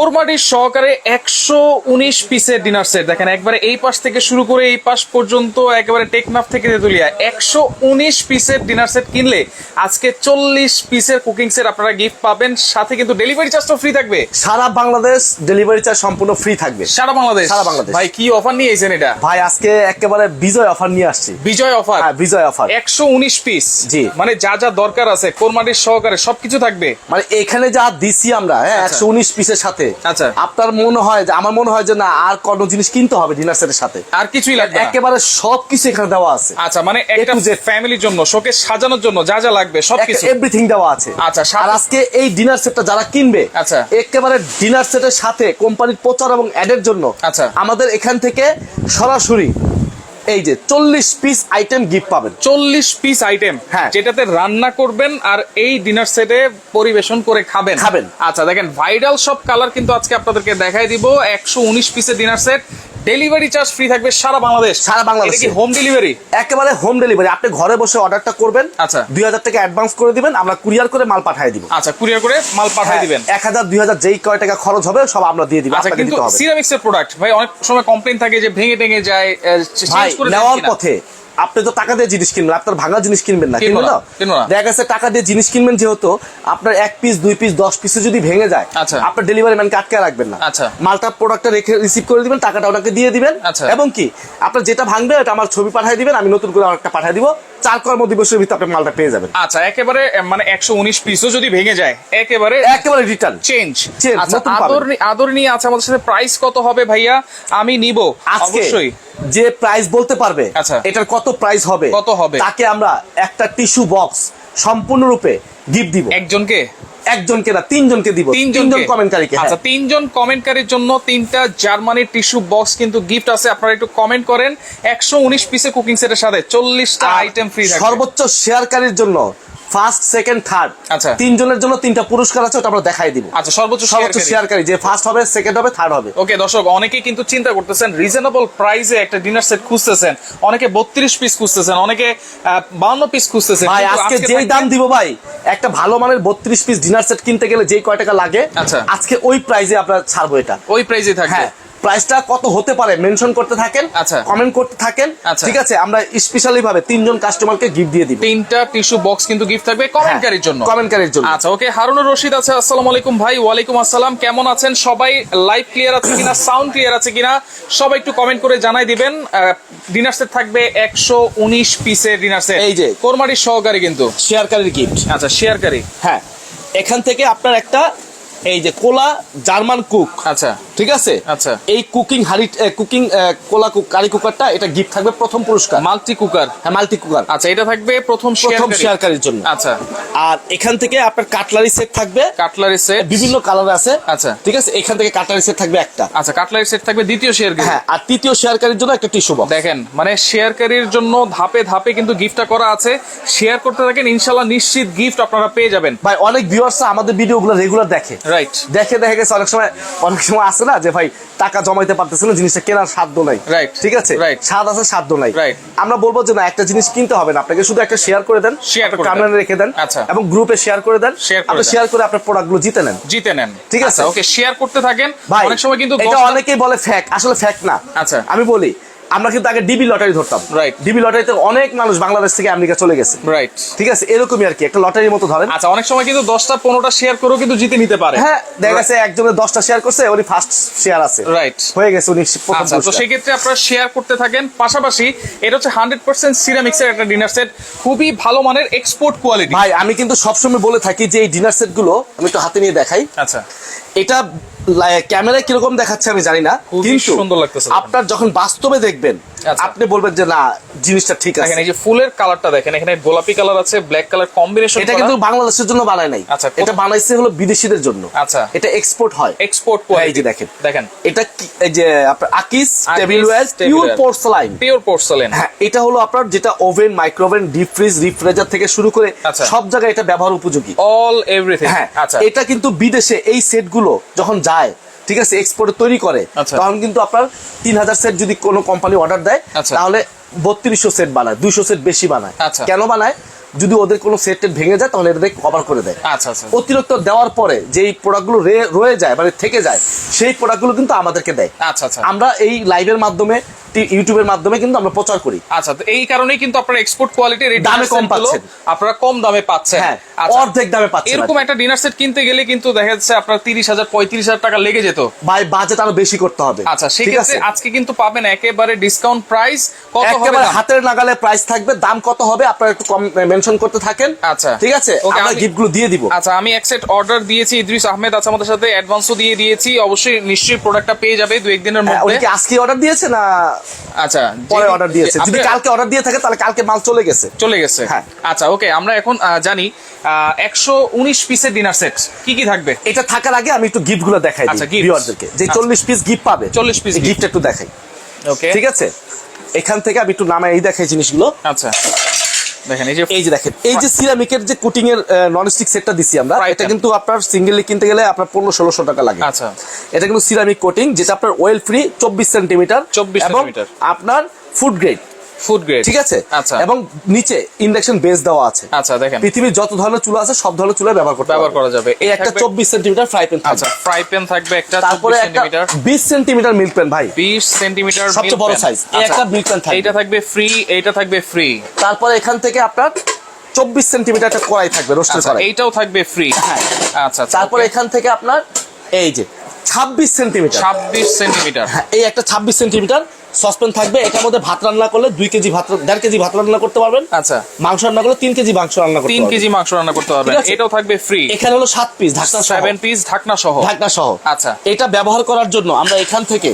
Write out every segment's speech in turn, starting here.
কোরবানির সহকারে একশো উনিশ পিসের ডিনার সেট দেখেন একবারে এই পাশ থেকে শুরু করে এই পাশ পর্যন্ত একেবারে টেকনাফ থেকে তেতুলিয়া। একশো উনিশ পিসের ডিনার সেট কিনলে আজকে চল্লিশ পিসের কুকিং সেট আপনারা গিফট পাবেন। সাথে কিন্তু ডেলিভারি চার্জটা ফ্রি থাকবে। সারা বাংলাদেশ ডেলিভারি চার্জ সম্পূর্ণ ফ্রি থাকবে। সারা বাংলাদেশ? সারা বাংলাদেশ। ভাই কি অফার নিয়ে এসেছেন এটা? ভাই আজকে একেবারে বিজয় অফার নিয়ে আসছি। বিজয় অফার হ্যাঁ বিজয় অফার একশো উনিশ পিস জি। মানে যা যা দরকার আছে কোরবানির সহকারে সবকিছু থাকবে। মানে এখানে যা দিছি আমরা হ্যাঁ আচ্ছা। একশো উনিশ পিসের সাথে। আচ্ছা। আপনার মনে হয় যে আমার মনে হয় যে না আর কোনো জিনিস কিনতে হবে ডিনার সেটের সাথে। আর কিছুই লাগবে একেবারে সবকিছু এখানে দেওয়া আছে। আচ্ছা মানে একটা যে ফ্যামিলির জন্য শোকে সাজানোর জন্য যা যা লাগবে সবকিছু। এভরিথিং দেওয়া আছে। আচ্ছা, আর আজকে এই ডিনার সেটটা যারা কিনবে আচ্ছা। একেবারে ডিনার সেটের সাথে কোম্পানির প্রচার এবং অ্যাডের জন্য আচ্ছা। আমাদের এখান থেকে সরাসরি এই যে চল্লিশ পিস আইটেম গিফট পাবেন চল্লিশ পিস আইটেম হ্যাঁ। যেটাতে রান্না করবেন আর এই ডিনার সেটে পরিবেশন করে খাবেন খাবেন। আচ্ছা দেখেন ভাইরাল সব কালার কিন্তু আজকে আপনাদেরকে দেখাই দিব একশো উনিশ পিসের dinner set delivery charge free থাকবে সারা বাংলাদেশ। সারা বাংলাদেশ এটা কি হোম ডেলিভারি একেবারে হোম ডেলিভারি আপনি ঘরে বসে অর্ডারটা করবেন আচ্ছা। দুই হাজার টাকা অ্যাডভান্স করে দিবেন আমরা কুরিয়ার করে মাল পাঠিয়ে দিব। আচ্ছা কুরিয়ার করে মাল পাঠিয়ে দিবেন। এক হাজার দুই হাজার যেই কয় টাকা খরচ হবে সব আমরা দিয়ে দিব আচ্ছা কিন্তু সিরামিক্সের সিরামিক্স এর প্রোডাক্ট ভাই অনেক সময় কমপ্লেন থাকে যে ভেঙে ভেঙে যায় নেওয়ার পথে আপনি তো টাকা দিয়ে জিনিস কিনবেন আপনার ভাঙা জিনিস কিনবেন না কিনবেন না। দেখা গেছে টাকা দিয়ে জিনিস কিনবেন যেহেতু আপনার এক পিস দুই পিস দশ পিসে যদি ভেঙে যায় আচ্ছা। আপনার ডেলিভারি ম্যানকে আটকে রাখবেন না আচ্ছা। মালটা প্রোডাক্টটা রেখে রিসিভ করে দিবেন টাকাটা ওনাকে দিয়ে দিবেন আচ্ছা। এবং কি আপনার যেটা ভাঙবে এটা আমার ছবি পাঠিয়ে দিবেন আমি নতুন করে আরেকটা পাঠিয়ে দিব চার কর্ম দিবসের ভিতরে আপনি মালটা পেয়ে যাবেন। আচ্ছা একেবারে মানে একশো উনিশ পিসও যদি ভেঙে যায় একেবারে একেবারে রিটার্ন চেঞ্জ আচ্ছা আদর আদর নিয়ে আছে আমাদের সাথে প্রাইস কত হবে ভাইয়া? আমি নিব আজকে অবশ্যই। যে প্রাইস বলতে পারবে আচ্ছা। এটার কত প্রাইস হবে কত হবে? তাকে আমরা একটা টিস্যু বক্স সম্পূর্ণরূপে গিফট দিব। একজনকে? একজনকে না তিনজনকে দিব। তিনজন কমেন্টকারীকে হ্যাঁ। আচ্ছা তিনজন কমেন্টকারীর জন্য তিনটা জার্মানি টিস্যু বক্স কিন্তু গিফট আছে। আপনারা একটু কমেন্ট করেন। একশো উনিশ পিসের কুকিং সেটের সাথে চল্লিশটা আইটেম ফ্রি থাকবে। সর্বোচ্চ শেয়ারকারীর জন্য ফার্স্ট সেকেন্ড থার্ড আচ্ছা। তিনজনের জন্য তিনটা পুরস্কার আছে ওটা আমরা দেখাই দিব। আচ্ছা সর্বোচ্চ সর্বোচ্চ শেয়ারকারী। যে ফার্স্ট হবে সেকেন্ড হবে থার্ড হবে। ওকে দর্শক অনেকেই কিন্তু চিন্তা করতেছেন রিজনেবল প্রাইসে একটা ডিনার সেট খুঁজতেছেন। অনেকে বত্রিশ পিস খুঁজতেছেন অনেকে বাউন্ন পিস খুঁজতেছেন। ভাই আজকে যেই দাম দিব ভাই একটা ভালো মানের বত্রিশ পিস ডিনার সেট কিনতে গেলে যেই কয় টাকা লাগে আচ্ছা। আজকে ওই প্রাইসে আপনার ছাড়বো এটা। ওই প্রাইসে থাকবে। হ্যাঁ। প্রাইসটা কত হতে পারে মেনশন করতে থাকেন আচ্ছা। কমেন্ট করতে থাকেন আচ্ছা। ঠিক আছে? আমরা স্পেশালি ভাবে তিনজন কাস্টমারকে গিফট দিয়ে দিব। তিনটা টিস্যু বক্স কিন্তু গিফট থাকবে কমেন্টকারীর জন্য। কমেন্টকারীর জন্য। আচ্ছা ওকে হারুনুর রশিদ আছে আসসালামু আলাইকুম ভাই ওয়ালাইকুম আসসালাম কেমন আছেন? সবাই লাইভ ক্লিয়ার আছে কিনা সাউন্ড ক্লিয়ার আছে কিনা? সবাই একটু কমেন্ট করে জানাই দিবেন। ডিনার সেট থাকবে একশো উনিশ পিসের ডিনার সেট এই যে। কোরমারির সহকারী কিন্তু। শেয়ারকারীর গিফট আচ্ছা শেয়ারকারী। হ্যাঁ এখান থেকে আপনার একটা এই যে কোলা জার্মান কুক। আচ্ছা। ঠিক আছে? আচ্ছা। এই কুকিং হাড়ি কুকিং কোলা কুক কারি কুকারটা এটা গিফট থাকবে প্রথম পুরস্কার। Multi cooker. হ্যাঁ মাল্টি কুকার। আচ্ছা এটা থাকবে প্রথম প্রথম শেয়ারকারী। শেয়ারকারীর জন্য। আচ্ছা। আর এখান থেকে আপনার কাটলারি সেট থাকবে। Cutlery set. বিভিন্ন কালার আছে। আচ্ছা। ঠিক আছে? এখান থেকে কাটলারি সেট থাকবে একটা। আচ্ছা কাটলারি সেট থাকবে দ্বিতীয় শেয়ারকারী। হ্যাঁ আর তৃতীয় শেয়ারকারীর জন্য একটা টিস্যু বক্স। দেখেন মানে শেয়ারকারীর জন্য ধাপে ধাপে কিন্তু গিফটটা করা আছে। শেয়ার করতে থাকেন ইনশাল্লাহ নিশ্চিত গিফট আপনারা পেয়ে যাবেন। ভাই অনেক ভিউয়ার্স আমাদের ভিডিওগুলো রেগুলার দেখে। রাইট দেখে দেখে গেছে অনেক সময় অনেক সময় আসে না যে ভাই টাকা জমাইতে পারতেছে না জিনিসটা কেনার সাধ্য নাই Right. ঠিক আছে Right. স্বাদ আছে সাধ্য নাই Right. আমরা বলব যে না একটা জিনিস কিনতে হবে না আপনাকে শুধু একটা শেয়ার করে দেন করে কামরানে রেখে দেন আচ্ছা। এবং গ্রুপে শেয়ার করে দেন আপনি শেয়ার করে আপনার প্রোডাক্টগুলো জিতে নেন জিতে নেন ঠিক আছে। ওকে শেয়ার করতে থাকেন ভাই অনেক সময় কিন্তু এটা অনেকেই বলে ফ্যাক আসলে ফ্যাক না আচ্ছা। আমি বলি আমরা কিন্তু আগে ডিবি লটারি ধরতাম। Right. ডিবি লটারিতে অনেক মানুষ বাংলাদেশ থেকে আমেরিকা চলে গেছে। রাইট ঠিক আছে? এরকমই আর কি একটা লটারির মতো ধরেন। আচ্ছা অনেক সময় কিন্তু দশটা পনেরোটা শেয়ার করেও কিন্তু জিতে নিতে পারে। হ্যাঁ দেখা গেছে একজনের দশটা শেয়ার করছে উনি ফার্স্ট শেয়ার আছে। রাইট হয়ে গেছে উনি প্রথম আচ্ছা তো। সেই ক্ষেত্রে আপনারা শেয়ার করতে থাকেন। পাশাপাশি এটা হচ্ছে হান্ড্রেড পার্সেন্ট সিরামিক্সের একটা ডিনার সেট খুবই ভালো মানের এক্সপোর্ট কোয়ালিটি ভাই আমি কিন্তু সবসময় বলে থাকি যে এই ডিনার সেটগুলো আমি একটু হাতে নিয়ে দেখাই। আচ্ছা। এটা ক্যামেরায় কীরকম দেখাচ্ছে আমি জানি না কিন্তু সুন্দর লাগতেছে। আপনার যখন বাস্তবে দেখবেন আচ্ছা। আপনি বলবেন যে না জিনিসটা ঠিক আছে। এই যে ফুলের কালারটা দেখেন এখানে গোলাপি কালার আছে ব্ল্যাক কালার কম্বিনেশন এটা কিন্তু বাংলাদেশের জন্য বানায় নাই। আচ্ছা, এটা বানাইছে হলো বিদেশিদের জন্য। আচ্ছা। এটা এক্সপোর্ট হয়। এক্সপোর্ট এই যে দেখেন। দেখেন। এটা কি- এই যে আপনার Akis Akis tableware pure. Porcelain pure porcelain হ্যাঁ এটা হলো আপনার যেটা oven microwave oven deep freeze refrigerator থেকে শুরু করে আচ্ছা। সব জায়গায় এটা ব্যবহার উপযোগী। অল এভরিথিং হ্যাঁ আচ্ছা। এটা কিন্তু বিদেশে এই সেটগুলো যখন যায় ঠিক আছে এক্সপোর্ট তৈরি করে আচ্ছা। তখন কিন্তু আপনার তিন হাজার সেট যদি কোনো কোম্পানি অর্ডার দেয় আচ্ছা। তাহলে বত্রিশশো সেট বানায় দুইশো সেট বেশি বানায়। আচ্ছা। কেন বানায়? যদি ওদের কোনো সেট ভেঙে যায় তাহলে এটাকে কভার করে দেয়। আচ্ছা আচ্ছা। অতিরিক্ত দেওয়ার পরে যেই প্রোডাক্টগুলো রয়ে যায় মানে থেকে যায় সেই প্রোডাক্টগুলো কিন্তু আমাদেরকে দেয়। আচ্ছা আচ্ছা। আমরা এই লাইভের মাধ্যমে ইউটিউবের মাধ্যমে কিন্তু আমরা প্রচার করি। আচ্ছা তো এই কারণেই কিন্তু আপনারা এক্সপোর্ট কোয়ালিটির দামে কম পাচ্ছেন। আপনারা কম দামে পাচ্ছেন। হ্যাঁ। অর্ধেক দামে পাচ্ছেন এরকম একটা ডিনার সেট কিনতে গেলে কিন্তু দেখা যাচ্ছে আপনার তিরিশ হাজার পঁয়ত্রিশ হাজার টাকা লেগে যেত। ভাই বাজেট আরও বেশি করতে হবে। আচ্ছা ঠিক আছে? সেক্ষেত্রে আজকে কিন্তু পাবেন একেবারে ডিসকাউন্ট প্রাইস কত হবে একেবারে হাতের নাগালে প্রাইস থাকবে। দাম কত হবে আপনারা একটু কম মেনশন করতে থাকেন। আচ্ছা। ঠিক আছে? আমরা আমি- গিফটগুলো দিয়ে দিব। আচ্ছা আমি এক সেট অর্ডার দিয়েছি। ইদ্রিস আহমেদ আছে আমাদের সাথে অ্যাডভান্সও দিয়ে দিয়েছি। অবশ্যই নিশ্চয়ই প্রোডাক্টটা পেয়ে যাবে দু একদিনের হ্যাঁ, মধ্যে। কি আজকে অর্ডার দিয়েছে না আচ্ছা পরে অর্ডার দিয়েছে? যদি কালকে অর্ডার দিয়ে থাকে তাহলে কালকে মাল চলে গেছে। চলে গেছে। হ্যাঁ। আচ্ছা ওকে আমরা এখন জানি একশো উনিশ পিসের ডিনার সেট কি কি থাকবে? এটা থাকার আগে আমি একটু গিফটগুলো দেখাই আচ্ছা। ভিউয়ারদেরকে যে আচ্ছা। চল্লিশ পিস গিফট পাবে 40 piece gift। গিফট একটু দেখাই। ওকে ঠিক আছে? এখান থেকে আমি একটু নামে এই দেখাই জিনিসগুলো। আচ্ছা। দেখেন এই যে এই যে দেখেন এই যে সিরামিকের যে কুটিং এর নন সেটটা দিছি আমরা এটা কিন্তু আপনার সিঙ্গেলি কিনতে গেলে আপনার পনেরো ষোলোশো টাকা লাগে। আচ্ছা। এটা কিন্তু সিরামিক কোটিং যেটা আপনার ওয়েল ফ্রি চব্বিশ সেন্টিমিটার 24 এবং আপনার ফুড গ্রেড ফুড গ্রেড ঠিক আছে? আচ্ছা। এবং নিচে ইন্ডাকশন বেস দেওয়া আছে। আচ্ছা দেখেন। পৃথিবীর যত ধরনের চুলা আছে সব ধরনের চুলা ব্যবহার করতে ব্যবহার করা যাবে। এই একটা থাকবে- চব্বিশ সেন্টিমিটার ফ্রাই প্যান আচ্ছা ফ্রাই প্যান থাকবে একটা তারপরে চব্বিশ একটা সেন্টিমিটার বিশ সেন্টিমিটার মিল্ক প্যান ভাই। বিশ সেন্টিমিটার সবচেয়ে বড় size। এই একটা milk pan থাকবে। এইটা থাকবে ফ্রি এইটা থাকবে ফ্রি তারপরে এখান থেকে আপনার চব্বিশ সেন্টিমিটার একটা কড়াই থাকবে রোস্টের আচ্ছা কড়াই। এইটাও থাকবে ফ্রি হ্যাঁ। আচ্ছা আচ্ছা তারপরে এখান থেকে আপনার এই যে ছাব্বিশ সেন্টিমিটার। ছাব্বিশ সেন্টিমিটার। হ্যাঁ, এই একটা ছাব্বিশ সেন্টিমিটার সসপ্যান থাকবে। এটার মধ্যে ভাত রান্না করলে দুই কেজি ভাত দেড় কেজি ভাত রান্না করতে পারবেন। আচ্ছা। মাংস রান্না করলে তিন কেজি মাংস রান্না করতে তিন কেজি মাংস রান্না করতে পারবেন। এটাও থাকবে ফ্রি এখানে হলো সাত পিস ঢাকনা সেভেন পিস ঢাকনা সহ। ঢাকনা সহ। আচ্ছা। এটা ব্যবহার করার জন্য আমরা এখান থেকে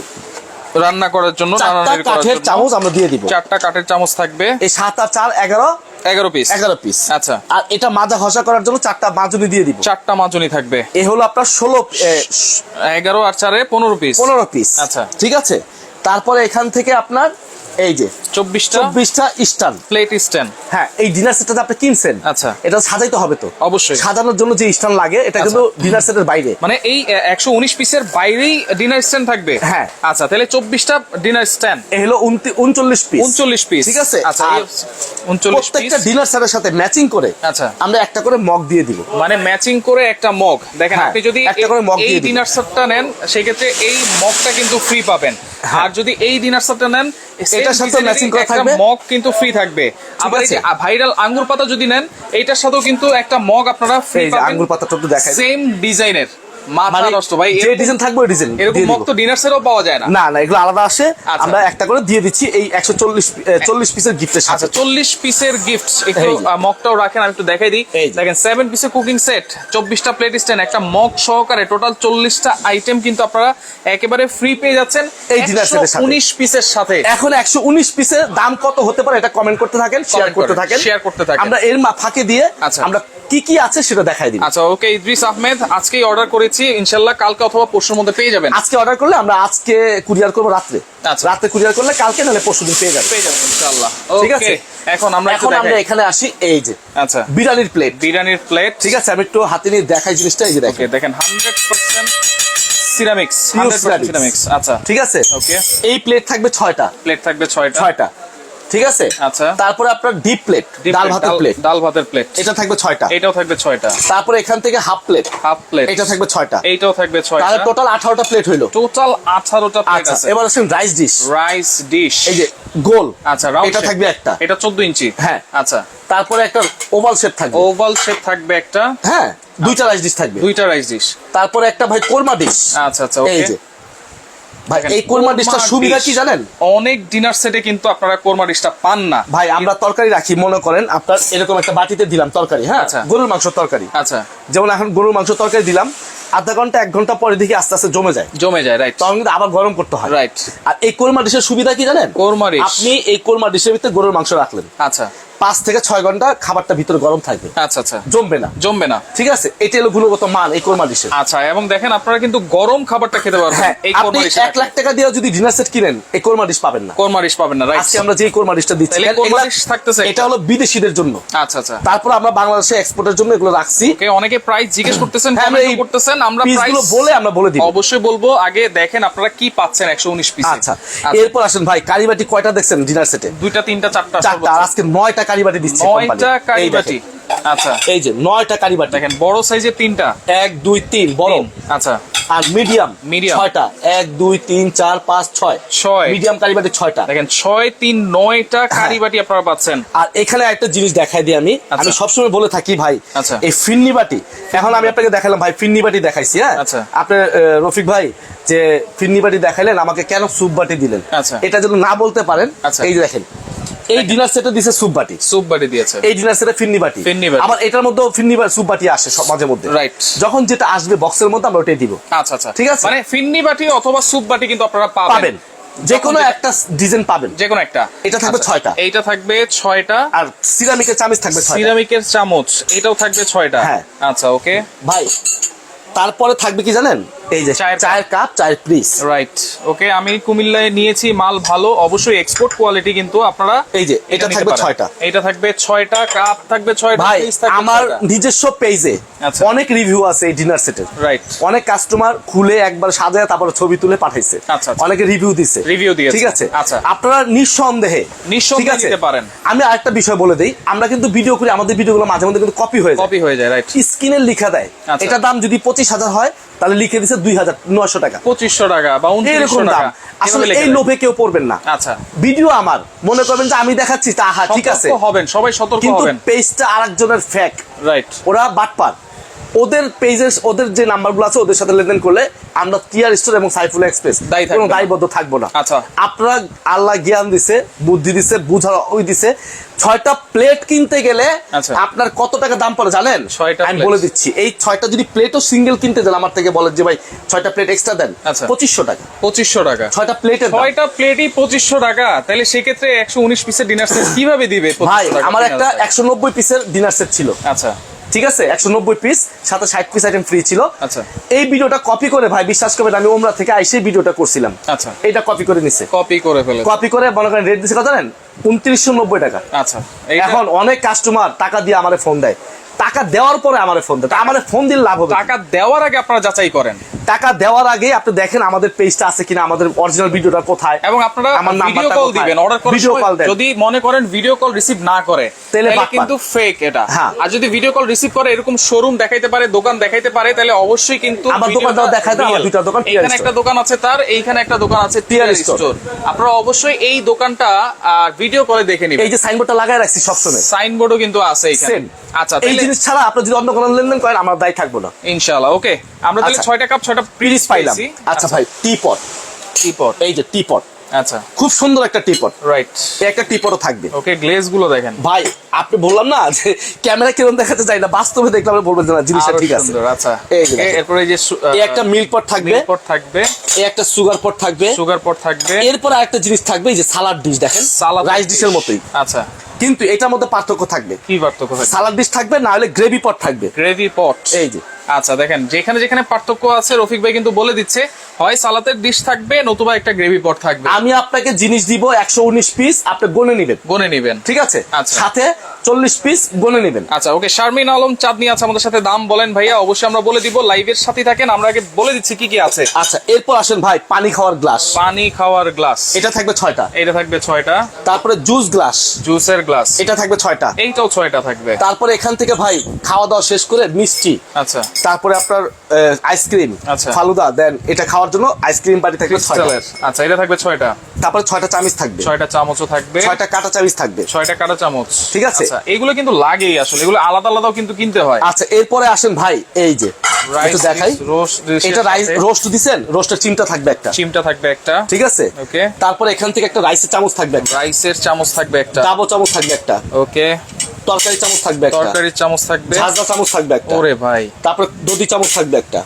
রান্না করার জন্য চারটা কাঠের চামচ আমরা দিয়ে দিব। চারটা কাঠের চামচ থাকবে। এই সাত আর চার এগারো এগারো পিস এগারো পিস আচ্ছা। আর এটা মাজা ঘষা করার জন্য চারটা মাজুনি দিয়ে দিব। চারটা মাজুনি থাকবে। এ হলো আপনার ষোলো এগারো আর চারে পনেরো পিস পনেরো পিস আচ্ছা। ঠিক আছে? তারপরে এখান থেকে আপনার এই যে চব্বিশটা? চব্বিশটা স্টান। প্লেট স্ট্যান্ড হ্যাঁ এই ডিনার সেটটা আপনি কিনছেন। আচ্ছা। এটা সাজাইতে হবে তো? অবশ্যই। সাজানোর জন্য যে স্টান লাগে এটা কিন্তু ডিনার সেটের বাইরে। মানে এই একশো উনিশ পিসের বাইরেই ডিনার স্ট্যান্ড থাকবে? হ্যাঁ। আচ্ছা তাহলে চব্বিশটা ডিনার স্ট্যান্ড এ হলো উনচল্লিশ পিস উনচল্লিশ পিস ঠিক আছে? আচ্ছা উনচল্লিশ প্রত্যেকটা ডিনার সেটের সাথে ম্যাচিং করে আচ্ছা। আমরা একটা করে মগ দিয়ে দিব। মানে ম্যাচিং করে একটা মগ দেখেন হ্যাঁ, আপনি যদি একটা করে এই দিয়ে। ডিনার সেটটা নেন সেক্ষেত্রে এই মগটা কিন্তু ফ্রি পাবেন। আর যদি এই ডিনার সেটটা নেন হ্যাঁ। এটার সাথে ম্যাচিং করা থাকবে। মগ কিন্তু ফ্রি থাকবে। আবার এই ভাইরাল আঙ্গুর পাতা যদি নেন এটার সাথেও কিন্তু একটা মগ আপনারা ফ্রি আঙ্গুর পাতাটা একটু দেখাই। সেম ডিজাইনের মাথা মানে নষ্ট ভাই। যে ডিজাইন থাকবে ওই ডিজাইন এরকম মগ তো ডিনার সেটও পাওয়া যায় না। না না এগুলো আলাদা আসে। আচ্ছা। আমরা একটা করে দিয়ে দিচ্ছি এই পিসের গিফটের সাথে। আচ্ছা পিসের গিফট একটু এই যে। আহ, মগটাও রাখেন আমি একটু দেখাই দিই। দেখেন পিসের কুকিং সেট চব্বিশটা প্লেট স্ট্যান্ড একটা মগ সহকারে টোটাল চল্লিশটা আইটেম কিন্তু আপনারা একেবারে ফ্রি পেয়ে যাচ্ছেন। এই সাথে। উনিশ পিসের সাথে। এখন একশো উনিশ পিসের দাম কত হতে পারে এটা কমেন্ট করতে থাকেন শেয়ার করতে থাকেন। share করতে থাকেন। আমরা এর মা ফাঁকে দিয়ে আচ্ছা। আমরা কি কি আছে সেটা দেখাই দিই আচ্ছা ওকে ইদ্রিস আহমেদ আজকেই অর্ডার করেছি। ইনশাল্লাহ কালকে অথবা পরশুর মধ্যে পেয়ে যাবেন। আজকে অর্ডার করলে আমরা আজকে কুরিয়ার করব রাত্রে। আচ্ছা। রাত্রে কুরিয়ার করলে কালকে নাহলে পরশু দিন পেয়ে যাবে পেয়ে যাবেন ইনশাল্লাহ। ঠিক আছে? এখন আমরা এখন আমরা এখানে আসি এই যে আচ্ছা। বিরিয়ানির প্লেট বিরিয়ানির প্লেট ঠিক আছে আমি একটু হাতে নিয়ে দেখাই জিনিসটা এই যে দেখেন। দেখেন হান্ড্রেড পার্সেন্ট সিরামিক্স। সিরামিক্স আচ্ছা। ঠিক আছে? ওকে। এই প্লেট থাকবে ছয়টা। প্লেট থাকবে ছয়টা। ছয়টা। ঠিক আছে? আচ্ছা। তারপরে আপনার ডিপ প্লেট ডাল ভাতের প্লেট ডাল ভাতের প্লেট এটা থাকবে ছয়টা। এটাও থাকবে ছয়টা। তারপরে এখান থেকে হাফ প্লেট হাফ প্লেট এটা থাকবে ছয়টা। এইটাও থাকবে ছয়টা। তাহলে টোটাল আঠারোটা প্লেট হইল। টোটাল আঠারোটা প্লেট আচ্ছা আছে। এবার আসেন রাইস ডিশ রাইস ডিশ এই যে গোল। আচ্ছা রাউন্ড এটা থাকবে একটা। এটা 14 ইঞ্চি। হ্যাঁ। আচ্ছা। তারপরে একটা ওভাল শেপ থাকবে। ওভাল শেপ থাকবে একটা। হ্যাঁ দুইটা রাইস ডিশ থাকবে। দুইটা রাইস ডিশ তারপরে একটা ভাই কোরমা ডিশ আচ্ছা আচ্ছা এই ওকে যে। ভাই এই কোরমা ডিশটা সুবিধা কি জানেন? অনেক ডিনার সেটে কিন্তু আপনারা কোরমা ডিশটা পান না। ভাই আমরা তরকারি রাখি মনে করেন আপনার এরকম একটা বাটিতে দিলাম তরকারি হ্যাঁ? আচ্ছা। গরুর মাংস তরকারি। আচ্ছা। যেমন এখন গরুর মাংস তরকারি দিলাম আধা ঘণ্টা এক ঘণ্টা পরে দেখি আস্তে আস্তে জমে যায়। জমে যায় রাইট তখন কিন্তু আবার গরম করতে হয়। রাইট আর এই কোরমা ডিশের সুবিধা কি জানেন? কোরমা ডিশ। আপনি এই কোরমা ডিশের ভিতরে গরুর মাংস রাখলেন। আচ্ছা। পাঁচ থেকে ছয় ঘণ্টা খাবারটা ভিতরে গরম থাকবে। আচ্ছা আচ্ছা। জমবে না। জমবে না। ঠিক আছে? এটা হলো গুণগত মান এই কোরমা ডিশের। আচ্ছা এবং দেখেন আপনারা কিন্তু গরম খাবারটা খেতে পারবেন। হ্যাঁ এই কোরমা ডিশ এক লাখ টাকা দিয়ে যদি ডিনার সেট কিনেন এই কোরমা ডিশ পাবেন না। কোরমা ডিশ পাবেন না রাইট আজকে আমরা যে কোরমা ডিশটা দিচ্ছি কোরমা ডিশ থাকতেছে এটা হলো বিদেশিদের জন্য। আচ্ছা আচ্ছা। তারপর আমরা বাংলাদেশে এক্সপোর্টের জন্য এগুলো রাখছি। ওকে অনেকে প্রাইস জিজ্ঞেস করতেছেন হ্যাঁ, করতেছেন। আমরা piece বলে আমরা বলে দিই অবশ্যই বলব আগে দেখেন আপনারা কি পাচ্ছেন 119 পিস আচ্ছা এরপর আসেন ভাই কারিবাটি কয়টা দেখছেন ডিনার সেটে দুইটা তিনটা চারটা চারটা আজকে নয়টা কারিবাটি দিচ্ছে কোম্পানি নয়টা কারিবাটি। আচ্ছা এই যে নয়টা কারিবাটি দেখেন বড় সাইজের তিনটা এক দুই তিন বড় আচ্ছা আর মিডিয়াম Medium। ছয়টা এক দুই তিন চার পাঁচ ছয় ছয়। মিডিয়াম কারিবাটি ছয়টা দেখেন ছয় তিন নয়টা কারিবাটি আপনারা পাচ্ছেন আর এখানে একটা জিনিস দেখাই দিই আমি আচ্ছা। আমি সবসময় বলে থাকি ভাই আচ্ছা। এই ফিন্নি বাটি এখন আমি আপনাকে দেখালাম ভাই ফিন্নি বাটি দেখাইছি হ্যাঁ আচ্ছা। আপনার রফিক ভাই যে ফিন্নি বাটি দেখাইলেন আমাকে কেন স্যুপ বাটি দিলেন আচ্ছা। এটা যদি না বলতে পারেন আচ্ছা। এই দেখেন এই ডিনার সেটে দিছে স্যুপ বাটি। স্যুপ বাটি দিয়েছে। এই ডিনার সেটে ফিন্নি বাটি। ফিন্নি বাটি। আবার এটার মধ্যেও ফিন্নি বাটি স্যুপ বাটি আসে মাঝে মধ্যে। Right. যখন যেটা আসবে বক্সের মধ্যে আমরা ওটাই দিব। আচ্ছা আচ্ছা। ঠিক আছে। মানে ফিন্নি বাটি অথবা স্যুপ বাটি কিন্তু আপনারা পাবেন। পাবেন। যে কোনো একটা ডিজাইন পাবেন। যে কোনো একটা। এটা থাকবে আচ্ছা, ছয়টা। এইটা থাকবে ছয়টা। আর সিরামিকের চামিচ থাকবে সিরামিকের চামচ এটাও থাকবে ছয়টা। হ্যাঁ। আচ্ছা ওকে। ভাই তারপরে থাকবে কি জানেন এই যে চায়ের কাপ। চায়ের কাপ চায়ের পিস রাইট ওকে আমি কুমিল্লায় নিয়েছি মাল ভালো অবশ্যই এক্সপোর্ট কোয়ালিটি কিন্তু আপনারা এই যে, এটা থাকবে পারেন। ছয়টা। এটা থাকবে ছয়টা কাপ থাকবে ছয়টা ভাই piece থাকবে আমার নিজস্ব পেজে আচ্ছা। অনেক রিভিউ আছে এই ডিনার সেটের Right. অনেক কাস্টমার খুলে একবার সাজায় তারপর ছবি তুলে পাঠাইছে আচ্ছা, আচ্ছা। অনেকে রিভিউ দিছে রিভিউ দিয়েছে। ঠিক আছে আচ্ছা। আপনারা নিঃসন্দেহে নিঃসন্দেহে? নিতে পারেন। আমি আরেকটা বিষয় বলে দেই আমরা কিন্তু ভিডিও করি আমাদের ভিডিওগুলো মাঝে মধ্যে কিন্তু কপি হয়ে যায় কপি হয়ে যায় রাইট স্ক্রিনে লিখা দেয় আচ্ছা। এটা দাম যদি পঁচিশ হাজার হয় তাহলে লিখে দিচ্ছে দুই হাজার নয়শো টাকা। পঁচিশশো টাকা বা এরকম দাম। টাকা আসলে এই লোভে কেউ পড়বেন না। আচ্ছা। ভিডিও আমার। মনে করবেন যে আমি দেখাচ্ছি তা হ্যাঁ ঠিক আছে। হবেন সবাই সতর্ক কিন্তু হবেন। পেজটা আরেকজনের ফ্যাক রাইট ওরা বাটপার। ওদের পেজের ওদের যে নাম্বারগুলো আছে ওদের সাথে লেনদেন করলে আমরা টিয়ার স্টোর এবং সাইফুল এক্সপ্রেস কোনো দায়বদ্ধ থাকব না। আচ্ছা। আপনারা আল্লাহ জ্ঞান দিছে বুদ্ধি দিছে বুঝার ওই দিছে। ছয়টা প্লেট কিনতে গেলে আচ্ছা। আপনার কত টাকা দাম পড়ে জানেন? আমি বলে দিচ্ছি এই ছয়টা যদি প্লেটও সিঙ্গেল কিনতে যান আমার থেকে বলেন যে ভাই ছয়টা প্লেট এক্সট্রা দেন আচ্ছা। পঁচিশশো টাকা। পঁচিশশো টাকা। ছয়টা প্লেটের দাম। ছয়টা প্লেটই পঁচিশশো টাকা। তাহলে সেক্ষেত্রে একশো উনিশ পিসের ডিনার সেট কীভাবে দিবে ভাই আমার একটা একশো নব্বই পিসের ডিনার সেট ছিল। আচ্ছা। ঠিক আছে? একশো নব্বই পিস সাথে ষাট পিস আইটেম ফ্রি ছিল। আচ্ছা। এই ভিডিওটা কপি করে ভাই বিশ্বাস করবেন আমি ওমরা থেকে আইসে ভিডিওটা করছিলাম। আচ্ছা। এটা কপি করে নিছে। কপি করে ফেলে কপি করে মনে করেন রেট দিছে কত জানেন? উনত্রিশশো নব্বই টাকা। আচ্ছা। এখন অনেক কাস্টমার টাকা দিয়ে আমার ফোন দেয়। টাকা দেওয়ার পরে আমারে ফোন দেয়। আমারে ফোন দিলে লাভ হবে টাকা দেওয়ার আগে আপনারা যাচাই করেন। টাকা দেওয়ার আগে আপনি দেখেন আমাদের পেজটা আছে কিনা আমাদের অরিজিনাল ভিডিওটা কোথায়। এবং আপনারা আমার ভিডিও কল দিবেন। অর্ডার করার ভিডিও কল যদি মনে করেন ভিডিও কল রিসিভ না করে তাহলে কিন্তু ফেক এটা। হ্যাঁ। আর যদি ভিডিও কল রিসিভ করে এরকম শোরুম দেখাইতে পারে দোকান দেখাইতে পারে তাহলে অবশ্যই কিন্তু আমার ভিডিওটা দোকানটাও দেখায় দাও, আমার। দুইটা দোকান এখানে একটা দোকান আছে তার এইখানে একটা দোকান আছে store। স্টোর আপনারা অবশ্যই এই দোকানটা ভিডিও করে দেখে নিবেন। এই যে সাইনবোর্ডটা লাগাই রাখছি সবসময়। সাইনবোর্ডও কিন্তু আছে এখানে আচ্ছা জিনিস ছাড়া আপনি যদি অন্য কোনো লেনদেন করেন আমার দায় থাকব না। ইনশাআল্লাহ ওকে। আমরা তাহলে আচ্ছা। ছয়টা কাপ ছয়টা পিস পিস পাইলাম আচ্ছা ভাই টি পট টিপট এই যে টি পট আচ্ছা। খুব সুন্দর একটা টি পট রাইট একটা টি পটও থাকবে। ওকে গ্লেজগুলো দেখেন। ভাই আপনি বললাম না যে ক্যামেরা কিরম দেখাতে চাই না বাস্তবে দেখলে আপনি বলবেন যে না জিনিসটা ঠিক আছে। সুন্দর, আচ্ছা। এরপরে এই যে একটা মিল্ক পট থাকবে। পট থাকবে। এই একটা সুগার পট থাকবে। সুগার পট থাকবে। এরপর আরেকটা জিনিস থাকবে এই যে সালাড ডিশ দেখেন। সালাদ রাইস ডিশের মতোই। আচ্ছা। কিন্তু এটার মধ্যে পার্থক্য থাকবে। কি পার্থক্য থাকবে? সালাড ডিশ থাকবে না হলে গ্রেভি পট থাকবে। গ্রেভি পট এই যে। আচ্ছা দেখেন যেখানে যেখানে পার্থক্য আছে রফিক ভাই কিন্তু বলে দিচ্ছে হয় সালাতের ডিশ থাকবে নতুবা একটা গ্রেভি পট থাকবে। আমি আপনাকে জিনিস দিব একশো উনিশ পিস আপনি গনে নেবেন। গনে নেবেন। ঠিক আছে? আচ্ছা। সাথে চল্লিশ পিস গনে নেবেন। আচ্ছা ওকে শারমিন আলম চাঁদনি আছে আমাদের সাথে দাম বলেন ভাইয়া অবশ্যই আমরা বলে দিব লাইভের সাথে থাকেন আমরা আগে বলে দিচ্ছি কি কি আছে। আচ্ছা এরপর আসেন ভাই পানি খাওয়ার গ্লাস পানি খাওয়ার গ্লাস এটা থাকবে ছয়টা। এটা থাকবে ছয়টা। তারপরে জুস গ্লাস জুসের গ্লাস এটা থাকবে ছয়টা। এইটাও ছয়টা থাকবে। তারপরে এখান থেকে ভাই খাওয়া দাওয়া শেষ করে মিষ্টি। আচ্ছা। তারপরে আপনার আইসক্রিম আচ্ছা। ফালুদা দেন এটা খাওয়ার জন্য আইসক্রিম পার্টি থাকবে ছয়টা। আচ্ছা এটা থাকবে ছয়টা। তারপরে ছয়টা চামিচ থাকবে। ছয়টা চামচও থাকবে। ছয়টা কাটা চামিচ থাকবে। ছয়টা কাটা চামচ। ঠিক আছে। আচ্ছা এগুলো কিন্তু লাগেই আসলে। এগুলো আলাদা আলাদাও কিন্তু কিনতে হয়। আচ্ছা এরপরে আসেন ভাই এই যে একটু দেখাই। রোস্ট এটা রাইস রোস্ট দিছেন? রোস্টের চিমটা থাকবে একটা। চিমটা থাকবে একটা। ঠিক আছে? Okay. তারপরে এখান থেকে একটা রাইসের চামচ থাকবে রাইসের চামচ থাকবে একটা। ডাবো চামচ থাকবে একটা। ওকে তরকারি চামচ থাকবে একটা। তরকারির চামচ থাকবে। ঝাঁঝরা চামচ থাকবে একটা। ওরে ভাই। তারপরে দধি চামচ থাকবে একটা।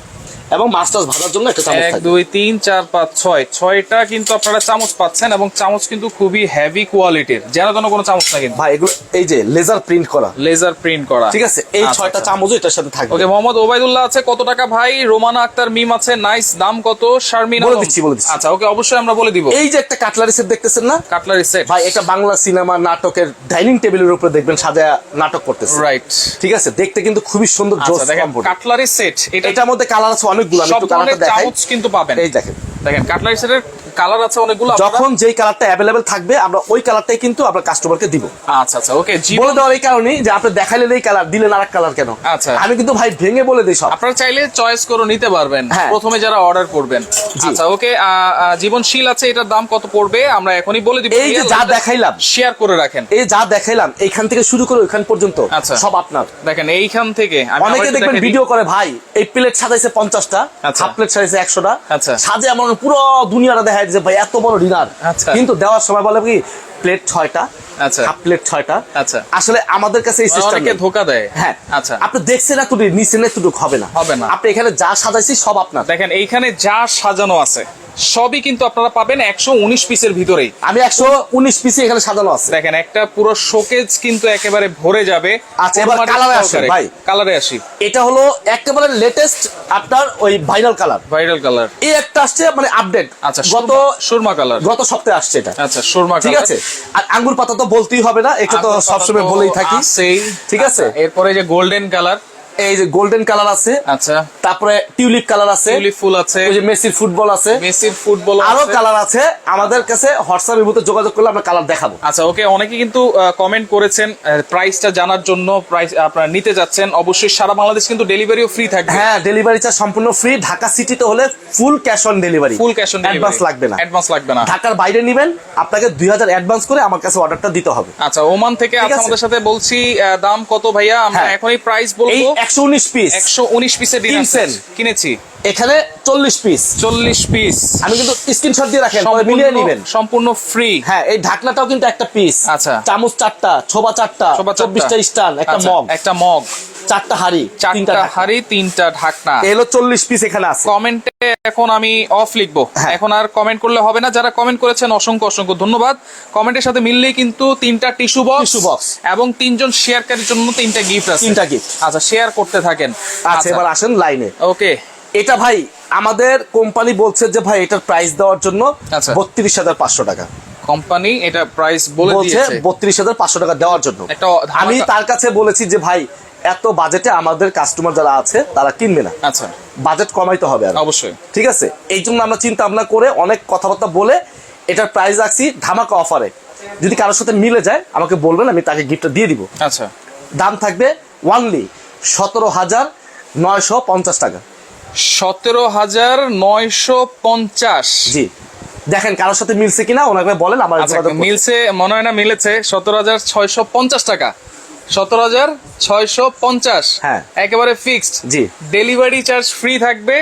এবং মাছ টাছ ভাজার জন্য একটা চামচ এক দুই তিন চার পাঁচ ছয়। ছয়টা কিন্তু আপনারা চামচ পাচ্ছেন এবং চামচ কিন্তু খুবই হেভি কোয়ালিটির যেন তেন কোনো চামচ না। কিন্তু ভাই এগুলো এই যে লেজার প্রিন্ট করা। লেজার প্রিন্ট করা। ঠিক আছে? এই আচ্ছা, ছয়টা আচ্ছা। চামচও এটার সাথে থাকবে। ওকে মোহাম্মদ ওবায়দুল্লাহ আছে। কত টাকা ভাই? রোমানা আক্তার মিম আছে। নাইস দাম কত? শারমিন বলে দিচ্ছি, বলে দিচ্ছি। আচ্ছা ওকে অবশ্যই আমরা বলে দিব। এই যে একটা কাটলারি সেট দেখতেছেন না? কাটলারি সেট ভাই এটা বাংলা সিনেমা নাটকের ডাইনিং টেবিলের উপরে দেখবেন সাজায়া নাটক করতেছে। রাইট ঠিক আছে? দেখতে কিন্তু খুবই সুন্দর জোস আচ্ছা দেখেন কাটলারি সেট এটা এটার মধ্যে কালার আছে অনেকগুলো আমি একটু কালারটা দেখাই। কিন্তু পাবেন। এই দেখেন। দেখেন কাটলারি সেটের কালার আছে অনেকগুলো আপনারা- যখন যেই কালারটা অ্যাভেলেবেল থাকবে আমরা ওই কালারটাই কিন্তু আমরা কাস্টমারকে দিব। আচ্ছা আচ্ছা ওকে বলে দেওয়ার এই কারণেই যে আপনি দেখাইলেন এই কালার দিলেন আরেক কালার কেন? আচ্ছা। আমি কিন্তু ভাই ভেঙে বলে দিই সব। আপনারা চাইলে চয়েস করে নিতে পারবেন। হ্যাঁ। প্রথমে যারা অর্ডার করবেন। আচ্ছা ওকে জীবনশীল আছে এটার দাম কত পড়বে? আমরা এখনই বলে দিব। এই যে যা দেখাইলাম। শেয়ার করে রাখেন। এই যা দেখাইলাম এইখান থেকে শুরু করে ওইখান পর্যন্ত আচ্ছা। সব আপনার। দেখেন এইখান থেকে আমি অনেকে দেখবেন ভিডিও করে ভাই এই প্লেট সাজাইছে পঞ্চাশটা আচ্ছা। হাফ প্লেট সাজাইছে একশোটা আচ্ছা। সাজে আমার পুরো দুনিয়াটা দেখা যায় যে ভাই এত বড় ডিনার আচ্ছা। কিন্তু দেওয়ার সময় বলে কি প্লেট ছয়টা আচ্ছা। হাফ প্লেট ছয়টা আচ্ছা। আসলে আমাদের কাছে এই সিস্টেমকে ধোকা দেয় হ্যাঁ আচ্ছা আপনি দেখছেন এতটুকু নিচে এতটুকু হবে না হবে না। আপনি এখানে যা সাজাইছি সব আপনার দেখেন এইখানে যা সাজানো আছে সবই কিন্তু আপনারা পাবেন একশো উনিশ পিসের ভিতরেই। আমি একশো উনিশ পিসে এখানে সাজানো আছে। দেখেন একটা পুরো শোকেজ কিন্তু একেবারে ভরে যাবে। আচ্ছা, এবার ভাই। কালারে আসি। এটা হলো একেবারে লেটেস্ট আপনার ওই ভাইরাল কালার ভাইরাল কালার এই একটা আসছে মানে আপডেট আচ্ছা গত সুরমা কালার গত সপ্তাহে আসছে এটা। আচ্ছা সুরমা ঠিক আছে? আর আঙ্গুর পাতা তো বলতেই হবে না এটা তো সবসময় বলেই থাকি। আছেই। ঠিক আছে? আচ্ছা, এরপরে যে গোল্ডেন কালার এই যে গোল্ডেন কালার আছে আচ্ছা। তারপরে টিউলিপ কালার আছে টিউলিপ ফুল আছে। ওই যে মেসির ফুটবল আছে মেসির ফুটবল আরও কালার আছে। আমাদের কাছে হোয়াটসঅ্যাপ এর ভিতরে যোগাযোগ করলে আমরা কালার দেখাবো। আচ্ছা ওকে অনেকে কিন্তু কমেন্ট করেছেন প্রাইসটা জানার জন্য প্রাইস আপনারা নিতে যাচ্ছেন। অবশ্যই সারা বাংলাদেশ কিন্তু ডেলিভারিও ফ্রি থাকবে। হ্যাঁ ডেলিভারি চার্জ সম্পূর্ণ ফ্রি ঢাকা সিটিতে হলে full cash on delivery full cash on advance লাগবে না। অ্যাডভান্স লাগবে না। ঢাকার বাইরে নিবেন আপনাকে দুই হাজার অ্যাডভান্স করে আমার কাছে অর্ডারটা দিতে হবে। আচ্ছা ওমান থেকে ঠিক আচ্ছা আমাদের সাথে বলছি দাম কত ভাইয়া? আমরা হ্যাঁ। এখনই প্রাইস বলব। একশো উনিশ পিস একশো উনিশ পিসের ডিনার কিনছেন? কিনেছি। এখানে চল্লিশ পিস চল্লিশ পিস আমি কিন্তু স্ক্রিনশট দিয়ে রাখেন পরে মিলিয়ে নিবেন। সম্পূর্ণ ফ্রি হ্যাঁ এই ঢাকনাটাও কিন্তু একটা পিস আচ্ছা। চামচ চারটা ছোবা চারটা চব্বিশটা স্টান একটা মগ। আচ্ছা, একটা মগ। চারটা হাড়ি তিনটা চারটা। হাড়ি তিনটা ঢাকনা। এলো চল্লিশ পিস এখানে আছে। কমেন্টে এখন আমি অফ লিখব। হ্যাঁ। এখন আর কমেন্ট করলে হবে না। যারা কমেন্ট করেছেন অসংখ্য অসংখ্য ধন্যবাদ। কমেন্টের সাথে মিললেই কিন্তু তিনটা টিস্যু বক্স। এবং তিনজন শেয়ারকারীর জন্য তিনটা গিফট আছে। তিনটা gift। আচ্ছা শেয়ার করতে থাকেন। আচ্ছা এবার আসেন লাইনে। ওকে। এটা ভাই আমাদের কোম্পানি বলছে যে ভাই এটার প্রাইস দেওয়ার জন্য আচ্ছা। বত্রিশ হাজার পাঁচশো টাকা। কোম্পানি এটা প্রাইস বলে বলছে বত্রিশ হাজার পাঁচশো টাকা দেওয়ার জন্য। আমি তার কাছে বলেছি যে ভাই এত বাজেটে আমাদের কাস্টমার যারা আছে তারা কিনবে না। আচ্ছা। বাজেট কমাইতে হবে আর। অবশ্যই। ঠিক আছে? এই জন্য আমরা চিন্তা ভাবনা করে অনেক কথাবার্তা বলে এটার প্রাইস রাখছি ধামাকা অফারে যদি কারোর সাথে মিলে যায় আমাকে বলবেন আমি তাকে গিফটটা দিয়ে দিব। আচ্ছা। দাম থাকবে ওয়ানলি সতেরো হাজার নয়শো পঞ্চাশ টাকা। সতেরো হাজার নয়শো পঞ্চাশ। জি। দেখেন কারোর সাথে মিলছে কিনা ওনাকে বলেন আমার আচ্ছা। মিলছে মনে হয় না মিলেছে সতেরো হাজার ছয়শো পঞ্চাশ টাকা। সতেরো হাজার ছয়শো পঞ্চাশ। হ্যাঁ। একেবারে ফিক্সড জি। ডেলিভারি চার্জ ফ্রি থাকবে।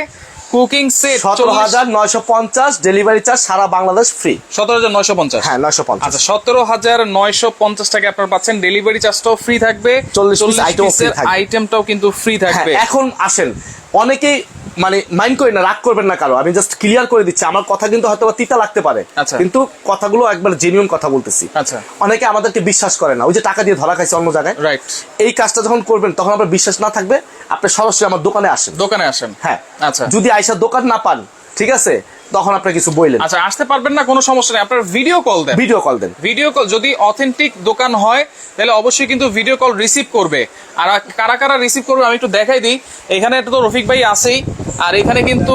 কুকিং সেট সতেরো হাজার নয়শো পঞ্চাশ ডেলিভারি চার্জ সারা বাংলাদেশ ফ্রি সতেরো হাজার নয়শো পঞ্চাশ। হ্যাঁ নয়শো পঞ্চাশ। আচ্ছা সতেরো হাজার নয়শো পঞ্চাশ টাকা আপনার পাচ্ছেন। ডেলিভারি চার্জটাও ফ্রি থাকবে। 40 piece item ও free থাকবে। আইটেমটাও কিন্তু ফ্রি হ্যাঁ থাকবে। এখন আসেন। অনেকেই মানে মাইন্ড করে না রাগ করবেন না কারও। আমি জাস্ট ক্লিয়ার করে দিচ্ছি আমার কথা কিন্তু হয়তো বা তিতা লাগতে পারে। আচ্ছা। কিন্তু কথাগুলো একবার জেনুইন কথা বলতেছি। আচ্ছা। অনেকে আমাদেরকে বিশ্বাস করে না ওই যে টাকা দিয়ে ধরা খাইছে অন্য জায়গায়। রাইট এই কাজটা যখন করবেন তখন আপনার বিশ্বাস না থাকবে আপনি সরাসরি আমার দোকানে আসেন। দোকানে আসেন। হ্যাঁ। আচ্ছা। যদি আইসা দোকান না পান ঠিক আছে? তখন আপনি কিছু বললেন আচ্ছা আসতে পারবেন না কোনো সমস্যা নেই। আপনার ভিডিও কল দেন। ভিডিও কল দেন। ভিডিও কল যদি অথেন্টিক দোকান হয় তাহলে অবশ্যই কিন্তু ভিডিও কল রিসিভ করবে। আর কারা কারা রিসিভ করবে আমি একটু দেখাই দিই। এখানে তো রফিক ভাই আছেই। আর এখানে কিন্তু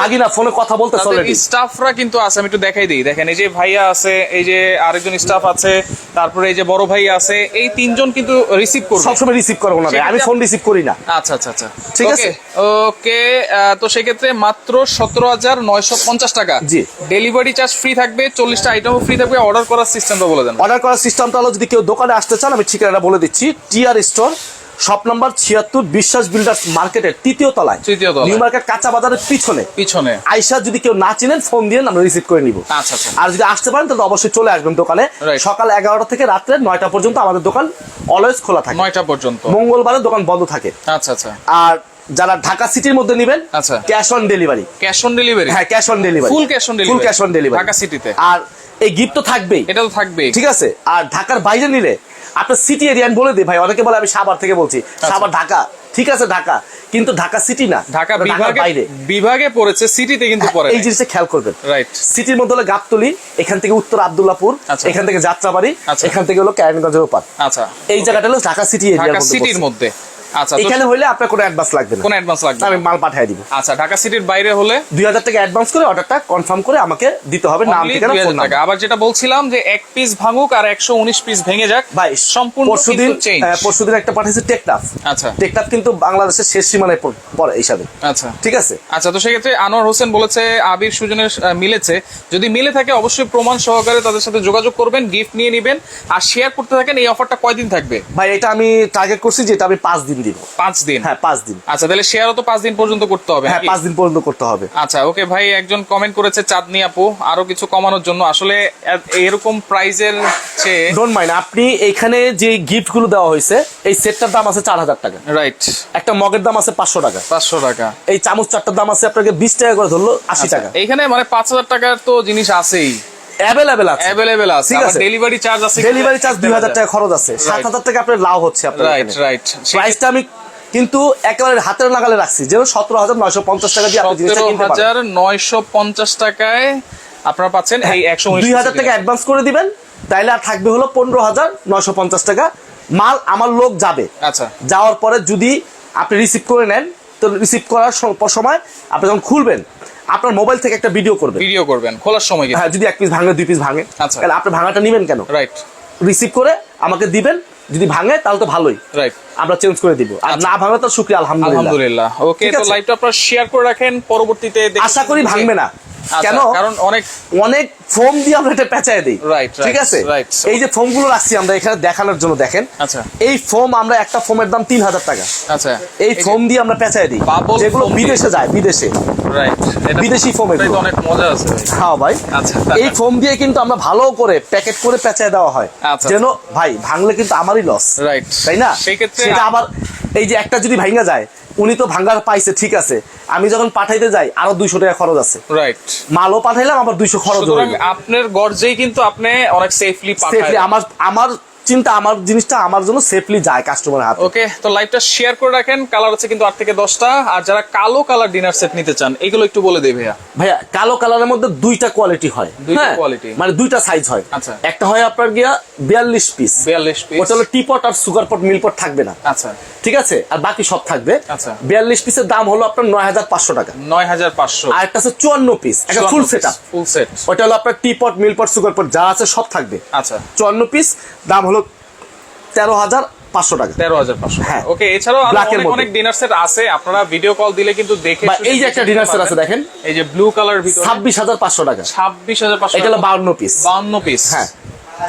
ভাগিনা ফোনে কথা বলতে স্টাফরা কিন্তু আছে আমি একটু দেখাই দিই। দেখেন এই যে ভাইয়া আছে এই যে আরেকজন স্টাফ আছে তারপরে এই যে বড় ভাই আছে এই তিনজন কিন্তু রিসিভ করবে। সবসময় রিসিভ করব না আমি ফোন রিসিভ করি না। আচ্ছা আচ্ছা আচ্ছা। ঠিক আছে। ওকে তো সেক্ষেত্রে মাত্র সতেরো হাজার নয়শো পঞ্চাশ টাকা। জি। ডেলিভারি চার্জ ফ্রি থাকবে চল্লিশটা আইটেমও ফ্রি থাকবে অর্ডার করার সিস্টেমটা বলে দেন। অর্ডার করার সিস্টেমটা হলো যদি কেউ দোকানে আসতে চান আমি ঠিকানাটা বলে দিচ্ছি টিআর স্টোর শপ নাম্বার ছিয়াত্তর বিশ্বাস বিল্ডার্স মার্কেটের তৃতীয় তলায়। তৃতীয় তলায়। নিউ মার্কেট কাঁচা বাজারের পিছনে। পিছনে। আইসা যদি কেউ না চিনেন ফোন দিয়ে আমরা রিসিভ করে নিব। আচ্ছা আচ্ছা। আর যদি আসতে পারেন তাহলে অবশ্যই চলে আসবেন দোকানে। সকাল এগারোটা থেকে রাত্রে নয়টা পর্যন্ত আমাদের দোকান অলওয়েজ খোলা থাকে। নয়টা পর্যন্ত। মঙ্গলবারে দোকান বন্ধ থাকে। আচ্ছা আচ্ছা। আর যারা ঢাকা সিটির মধ্যে নেবেন আচ্ছা। Cash on delivery cash on delivery হ্যাঁ cash on delivery Full cash on delivery। Full cash on delivery Dhaka সিটিতে। আর এই গিফট তো থাকবেই। এটা তো থাকবেই। ঠিক আছে? আর ঢাকার বাইরে নিলে আপনার সিটি এরিয়া আমি বলে দিই ভাই অনেকে বলে আমি সাবার থেকে বলছি। সাবার ঢাকা। ঠিক আছে ঢাকা। কিন্তু ঢাকা সিটি না। ঢাকা বিভাগের বিভাগে বাইরে। বিভাগে পড়েছে সিটিতে কিন্তু পড়ে এই জিনিসটা খেয়াল করবেন। রাইট সিটির মধ্যে হলো গাবতলি এখান থেকে উত্তর আব্দুল্লাপুর আচ্ছা। এখান থেকে যাত্রাবাড়ি আচ্ছা। এখান থেকে হলো কেরানীগঞ্জের ওপার। আচ্ছা। এই জায়গাটা হলো ঢাকা সিটি এরিয়া ঢাকা সিটির মধ্যে। আচ্ছা, এখানে হইলে আপনার কোনো অ্যাডভান্স লাগবে না। কোন অ্যাডভান্স লাগবে আমি মাল পাঠিয়ে দিব। আচ্ছা ঢাকা সিটির বাইরে হলে? দুই হাজার টাকা অ্যাডভান্স করে অর্ডারটা কনফার্ম করে আমাকে দিতে হবে নাম ঠিকানা ফোন টাকা। আবার যেটা বলছিলাম যে এক পিস ভাঙুক আর একশো উনিশ পিস ভেঙে যাক ভাই সম্পূর্ণ পরশুদিন পরশুদিন একটা পাঠিয়েছে আচ্ছা। কিন্তু বাংলাদেশের শেষ সীমানায় পড়ে হিসাবে আচ্ছা। ঠিক আছে? আচ্ছা তো সেক্ষেত্রে আনোয়ার হোসেন বলেছে আবির সুজনের মিলেছে। যদি মিলে থাকে অবশ্যই প্রমাণ সহকারে তাদের সাথে যোগাযোগ করবেন গিফট নিয়ে নেবেন। আর শেয়ার করতে থাকেন এই অফারটা কয়দিন থাকবে? ভাই এটা আমি টার্গেট করছি যে এটা আমি পাঁচ দিন দিব পাঁচ দিন? হ্যাঁ পাঁচ দিন। আচ্ছা তাহলে শেয়ারও তো পাঁচ দিন পর্যন্ত করতে হবে হ্যাঁ পাঁচ দিন পর্যন্ত করতে হবে। আচ্ছা ওকে ভাই একজন কমেন্ট করেছে চাঁদনি আপু আরও কিছু কমানোর জন্য। আসলে এরকম প্রাইজের চেয়ে ডোন্ট মাইন্ড আপনি এখানে যে গিফটগুলো দেওয়া হয়েছে এই সেটটার দাম আছে চার হাজার টাকা। রাইট একটা মগের দাম আছে পাঁচশো টাকা। পাঁচশো টাকা। এই চামচ চারটার দাম আছে আপনাকে বিশ টাকা করে ধরলো আশি টাকা। এইখানে মানে পাঁচ হাজার টাকার তো জিনিস আছেই। অ্যাভেলেবেল আছে। অ্যাভেলেবেল আছে। ঠিক আছে। ডেলিভারি চার্জ আছে ডেলিভারি চার্জ দুই হাজার টাকা খরচ আছে। সাত হাজার টাকা আপনার লাভ হচ্ছে আপনার রাইট রাইট প্রাইসটা আমি কিন্তু একেবারে হাতের নাগালে রাখছি। যেন সতেরো হাজার নয়শো পঞ্চাশ টাকা দিয়ে আপনি জিনিসটা কিনতে পারেন। হাজার নয়শো পঞ্চাশ টাকায় আপনারা পাচ্ছেন এই একশো দুই হাজার টাকা অ্যাডভান্স করে দিবেন। তাইলে আর থাকবে হলো পনেরো হাজার নয়শো পঞ্চাশ টাকা। মাল আমার লোক যাবে। আচ্ছা। যাওয়ার পরে যদি আপনি রিসিভ করে নেন তো রিসিভ করার সময় আপনি যখন খুলবেন আপনার মোবাইল থেকে একটা ভিডিও করবেন। ভিডিও করবেন খোলার সময় হ্যাঁ যদি এক পিস ভাঙে দুই পিস ভাঙে। আচ্ছা। তাহলে আপনি ভাঙাটা নেবেন কেন? রাইট রিসিভ করে আমাকে দিবেন যদি ভাঙে তাহলে তো ভালোই। রাইট আমরা চেঞ্জ করে দিব। আর না ভাঙে তো শুক্রিয়া আলহামদুলিল্লাহ। আলহামদুলিল্লাহ। ওকে তো লাইভটা আপনারা শেয়ার করে রাখেন পরবর্তীতে আশা করি ভাঙবে না। আচ্ছা, কেন? কারণ অনেক অনেক ফোম দিয়ে আমরা এটা পেঁচায় দিই। Right, ঠিক আছে? এই যে ফোমগুলো রাখছি আমরা এখানে দেখানোর জন্য দেখেন। আচ্ছা। এই ফোম আমরা একটা ফোমের দাম তিন হাজার টাকা। আচ্ছা এই ফোম দিয়ে আমরা পেঁচায় দিই। যেগুলো বিদেশে যায় বিদেশে। রাইট বিদেশি তো এগুলো। অনেক মজা আছে ভাই। হ্যাঁ ভাই। আচ্ছা। এই ফোম দিয়ে কিন্তু আমরা ভালো করে প্যাকেট করে পেঁচায় দেওয়া হয়। আচ্ছা। যেন ভাই ভাঙলে কিন্তু আমারই লস রাইট তাই না? সেই ক্ষেত্রে সেটা আবার এই যে একটা যদি ভাঙা যায় উনি তো ভাঙ্গার পাইছে ঠিক আছে। আমি যখন পাঠাইতে যাই আরও দুইশো টাকা খরচ আছে। রাইট মালও পাঠাইলাম আবার দুইশো খরচ আপনার গর্জেই কিন্তু আপনি অনেক সেফলি সেফলি আমার আমার চিন্তা আমার জিনিসটা আমার জন্য সেফলি যায় কাস্টমারের হাতে। ওকে তো লাইভটা শেয়ার করে রাখেন। কালার আছে কিন্তু আট থেকে দশটা। আর যারা কালো কালার ডিনার সেট নিতে চান এগুলো একটু বলে দেবে ভাইয়া। ভাইয়া কালো কালারের মধ্যে দুইটা কোয়ালিটি হয়। দুইটা হ্যাঁ? quality। মানে দুইটা সাইজ হয়। আচ্ছা। একটা হয় আপনার গিয়া বিয়াল্লিশ পিস বিয়াল্লিশ পিস ওটা হলো টিপট আর সুগার পট মিল পট থাকবে না। আচ্ছা। ঠিক আছে? আর বাকি সব থাকবে। আচ্ছা। বিয়াল্লিশ পিসের দাম হলো আপনার নয় হাজার পাঁচশো টাকা। নয় হাজার পাঁচশো। আর একটা আছে চুয়ান্ন পিস। একটা full set up full set ওটা হলো আপনার টিপট মিলপট সুগার পট যা আছে সব থাকবে। আচ্ছা। চুয়ান্ন পিস দাম হলো তেরো হাজার পাঁচশো টাকা। তেরো হাজার পাঁচশো। হ্যাঁ। ওকে এছাড়াও অনেক। অনেক ডিনার সেট আছে। আপনারা ভিডিও কল দিলে কিন্তু দেখে এই যে একটা ডিনার সেট আছে দেখেন। এই যে ব্লু কালার ছাব্বিশ হাজার পাঁচশো টাকা। ছাব্বিশ হাজার পাঁচশো এটা হলো বাউন্ন পিস বাউন্ন পিস হ্যাঁ।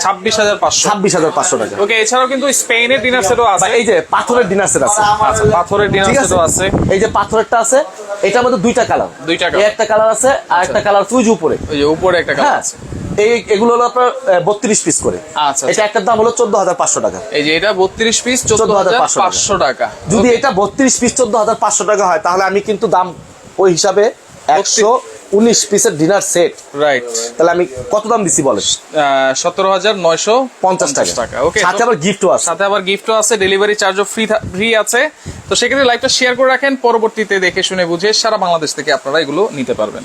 ছাব্বিশ হাজার পাঁচশো। ছাব্বিশ হাজার পাঁচশো টাকা। ওকে এছাড়াও কিন্তু স্পেনের ডিনার সেটও বা আছে এই যে পাথরের ডিনার সেট আছে। আচ্ছা পাথরের ডিনার সেটও আছে। এই যে পাথরেরটা আছে এটার মধ্যে দুইটা কালার। দুইটা colour। একটা কালার আছে আর একটা কালার উপরে। ওই যে উপরে একটা কালার হ্যাঁ আছে। এই এগুলো হলো আপনার বত্রিশ পিস করে। আচ্ছা, এটা একটার দাম হলো চোদ্দ হাজার পাঁচশো টাকা। এই যে এটা বত্রিশ পিস চোদ্দ হাজার 14,500 পাঁচশো টাকা। যদি এটা বত্রিশ পিস চোদ্দ হাজার পাঁচশো টাকা হয় তাহলে আমি কিন্তু দাম ওই হিসাবে একশো উনিশ পিসের ডিনার সেট রাইট তাহলে আমি কত দাম দিছি বলেন? সতেরো হাজার নয়শো পঞ্চাশ টাকা। টাকা। ওকে সাথে আবার গিফটও আছে। সাথে আবার গিফটও আছে ডেলিভারি চার্জও ফ্রি ফ্রি আছে। তো সেক্ষেত্রে লাইভটা শেয়ার করে রাখেন পরবর্তীতে দেখে শুনে বুঝে সারা বাংলাদেশ থেকে আপনারা এগুলো নিতে পারবেন।